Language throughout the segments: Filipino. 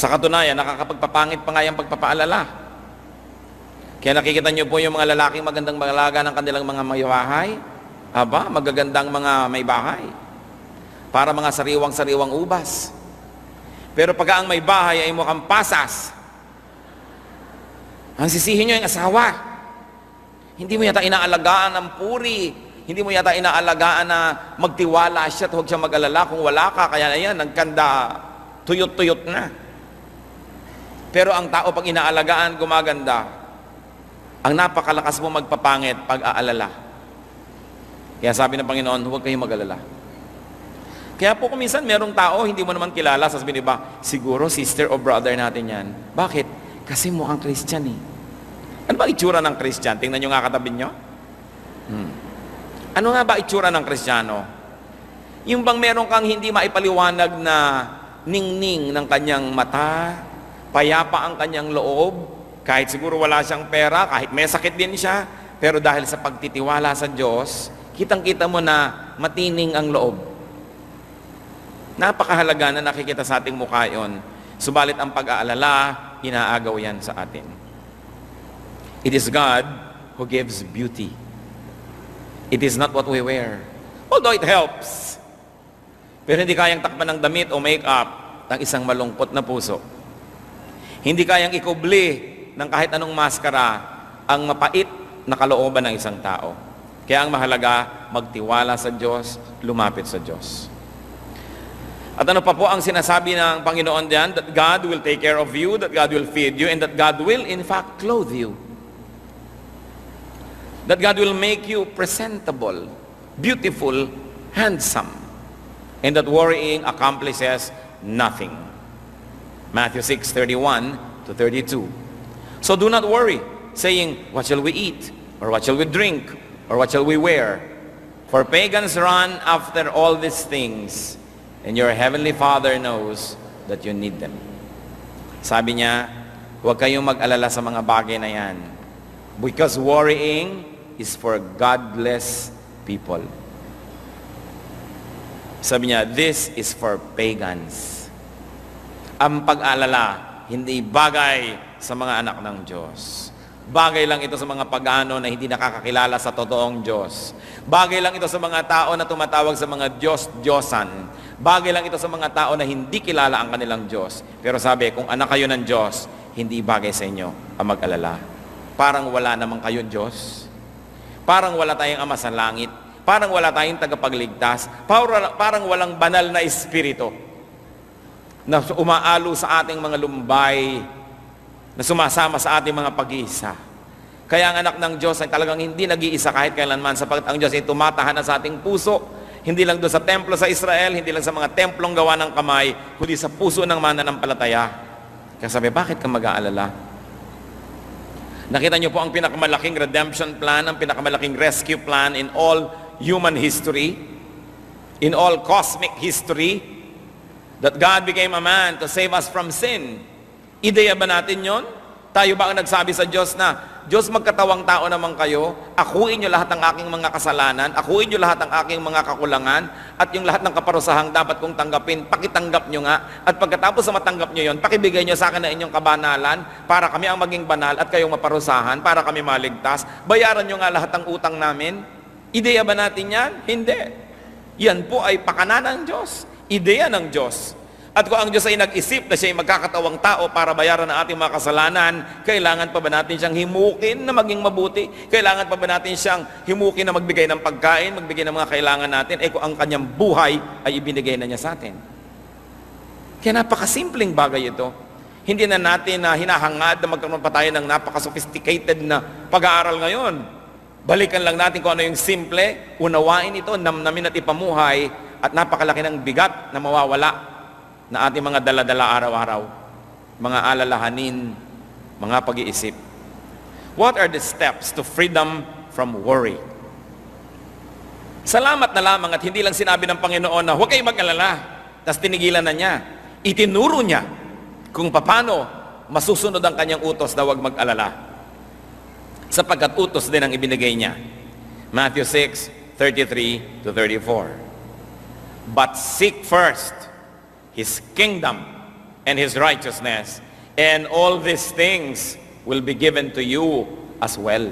Sa katunayan, nakakapagpapangit pa nga yung pagpapaalala. Kaya nakikita niyo po yung mga lalaking magandang malaga ng kanilang mga may bahay. Aba, magagandang mga may bahay. Para mga sariwang-sariwang ubas. Pero pag ang may bahay ay mukhang pasas, ang sisihin nyo yung asawa. Hindi mo yata inaalagaan ng puri. Hindi mo yata inaalagaan na magtiwala siya at huwag siya mag-alala kung wala ka. Kaya na yan, nagkanda, tuyot-tuyot na. Pero ang tao pag inaalagaan, gumaganda. Ang napakalakas mo magpapangit pag aalala. Kaya sabi ng Panginoon, huwag kayong mag-alala. Kaya po kung minsan merong tao, hindi mo naman kilala, sasabihin ba, siguro sister o brother natin yan. Bakit? Kasi mukhang Christian eh. Ano ba itsura ng Christian? Tingnan nyo nga katabi nyo. Hmm. Ano nga ba itsura ng Kristiyano? Yung bang meron kang hindi maipaliwanag na ningning ng kanyang mata, payapa ang kanyang loob, kahit siguro wala siyang pera, kahit may sakit din siya, pero dahil sa pagtitiwala sa Diyos, kitang-kita mo na matining ang loob. Napakahalaga na nakikita sa ating mukha yon. Subalit ang pag-aalala, inaagaw yan sa atin. It is God who gives beauty. It is not what we wear. Although it helps. Pero hindi kayang takpan ng damit o make-up ng isang malungkot na puso. Hindi kayang ikubli ng kahit anong maskara ang mapait na kalooban ng isang tao. Kaya ang mahalaga, magtiwala sa Diyos, lumapit sa Diyos. At ano pa po ang sinasabi ng Panginoon diyan? That God will take care of you, that God will feed you, and that God will in fact clothe you. That God will make you presentable, beautiful, handsome, and that worrying accomplishes nothing. Matthew 6, 31 to 32. So do not worry, saying, What shall we eat? Or what shall we drink? Or what shall we wear? For pagans run after all these things, and your heavenly Father knows that you need them. Sabi niya, huwag kayong mag-alala sa mga bagay na yan. Because worrying is for godless people. Sabi niya, this is for pagans. Ang pag-alala, hindi bagay sa mga anak ng Diyos. Bagay lang ito sa mga pagano na hindi nakakakilala sa totoong Diyos. Bagay lang ito sa mga tao na tumatawag sa mga Diyos-Diyosan. Bagay lang ito sa mga tao na hindi kilala ang kanilang Diyos. Pero sabi, kung anak kayo ng Diyos, hindi bagay sa inyo ang mag-alala. Parang wala namang kayo Diyos. Parang wala tayong ama sa langit. Parang wala tayong tagapagligtas. Parang walang banal na espiritu na umaalo sa ating mga lumbay, na sumasama sa ating mga pag-iisa. Kaya ang anak ng Diyos ay talagang hindi nag-iisa kahit kailanman sapagkat ang Diyos ay tumatahan sa ating puso, hindi lang doon sa templo sa Israel, hindi lang sa mga templong gawa ng kamay, kundi sa puso ng mananampalataya. Kaya sabi, bakit ka mag-aalala? Nakita niyo po ang pinakamalaking redemption plan, ang pinakamalaking rescue plan in all human history, in all cosmic history, that God became a man to save us from sin. Ideya ba natin yon? Tayo ba ang nagsabi sa Diyos na, Diyos magkatawang tao naman kayo, akuin niyo lahat ng aking mga kasalanan, akuin niyo lahat ng aking mga kakulangan, at yung lahat ng kaparusahang dapat kong tanggapin, pakitanggap niyo nga, at pagkatapos sa matanggap niyo yon, pakibigay niyo sa akin na inyong kabanalan, para kami ang maging banal at kayong maparusahan, para kami maligtas. Bayaran niyo nga lahat ng utang namin. Ideya ba natin yan? Hindi. Yan po ay pakana ng Diyos. Ideya ng Diyos. At kung ang Diyos ay nag-isip na siya ay magkakatawang tao para bayaran ang ating mga kasalanan, kailangan pa ba natin siyang himukin na maging mabuti? Kailangan pa ba natin siyang himukin na magbigay ng pagkain, magbigay ng mga kailangan natin? Eh kung ang kanyang buhay ay ibinigay na niya sa atin. Kaya napakasimpleng bagay ito. Hindi na natin na hinahangad na magkaroon pa tayo ng napaka-sophisticated na pag-aaral ngayon. Balikan lang natin kung ano yung simple, unawain ito, namnamin at ipamuhay, at napakalaki ng bigat na mawawala na ating mga daladala araw-araw, mga alalahanin, mga pag-iisip. What are the steps to freedom from worry? Salamat na lamang at hindi lang sinabi ng Panginoon na huwag kayong mag-alala, tapos tinigilan na niya. Itinuro niya kung paano masusunod ang kanyang utos na huwag mag-alala. Sapagkat utos din ang ibinigay niya. Matthew 6, 33 to 34. But seek first His kingdom and His righteousness, and all these things will be given to you as well.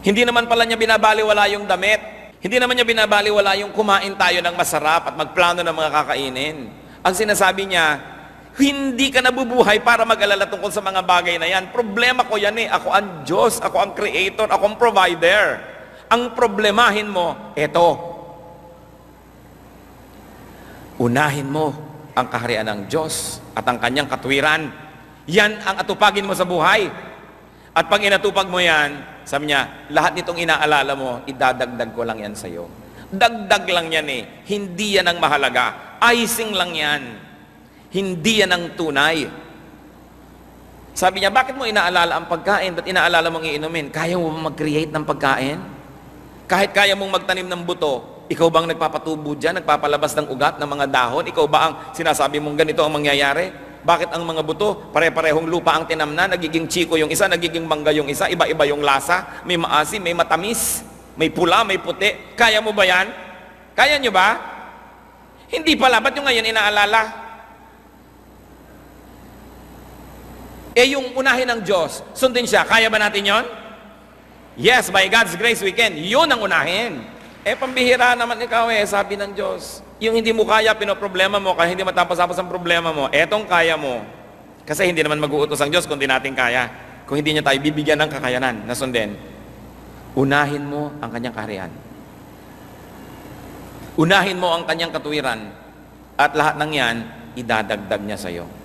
Hindi naman pala niya binabaliwala yung damit. Hindi naman niya binabaliwala yung kumain tayo ng masarap at magplano ng mga kakainin. Ang sinasabi niya, hindi ka nabubuhay para mag-alala tungkol sa mga bagay na yan. Problema ko yan eh. Ako ang Diyos, ako ang Creator, ako ang Provider. Ang problemahin mo, eto. Unahin mo ang kaharian ng Diyos at ang kanyang katwiran. Yan ang atupagin mo sa buhay. At pag inatupag mo yan, sabi niya, lahat nitong inaalala mo, idadagdag ko lang yan sa'yo. Dagdag lang yan eh. Hindi yan ang mahalaga. Icing lang yan. Hindi yan ang tunay. Sabi niya, bakit mo inaalala ang pagkain? Ba't inaalala mong iinumin? Kaya mo ba mag-create ng pagkain? Kahit kaya mong magtanim ng buto, ikaw bang nagpapatubo dyan, nagpapalabas ng ugat ng mga dahon? Ikaw ba ang sinasabi mong ganito ang mangyayari? Bakit ang mga buto, pare-parehong lupa ang tinamna, nagiging chiko yung isa, nagiging mangga yung isa, iba-iba yung lasa, may maasim, may matamis, may pula, may puti. Kaya mo ba yan? Kaya nyo ba? Hindi pala, ba't yung ngayon inaalala? Eh yung unahin ng Diyos, sundin siya, kaya ba natin yon? Yes, by God's grace we can. Yun ang unahin. Eh, pambihira naman ikaw eh, sabi ng Diyos. Yung hindi mo kaya, pinoproblema mo, kaya hindi matapos-tapos ang problema mo, etong kaya mo. Kasi hindi naman mag-uutos ang Diyos kung di natin kaya. Kung hindi niya tayo bibigyan ng kakayanan na sundin. Unahin mo ang kanyang kaharian. Unahin mo ang kanyang katuwiran. At lahat ng yan, idadagdag niya sa'yo.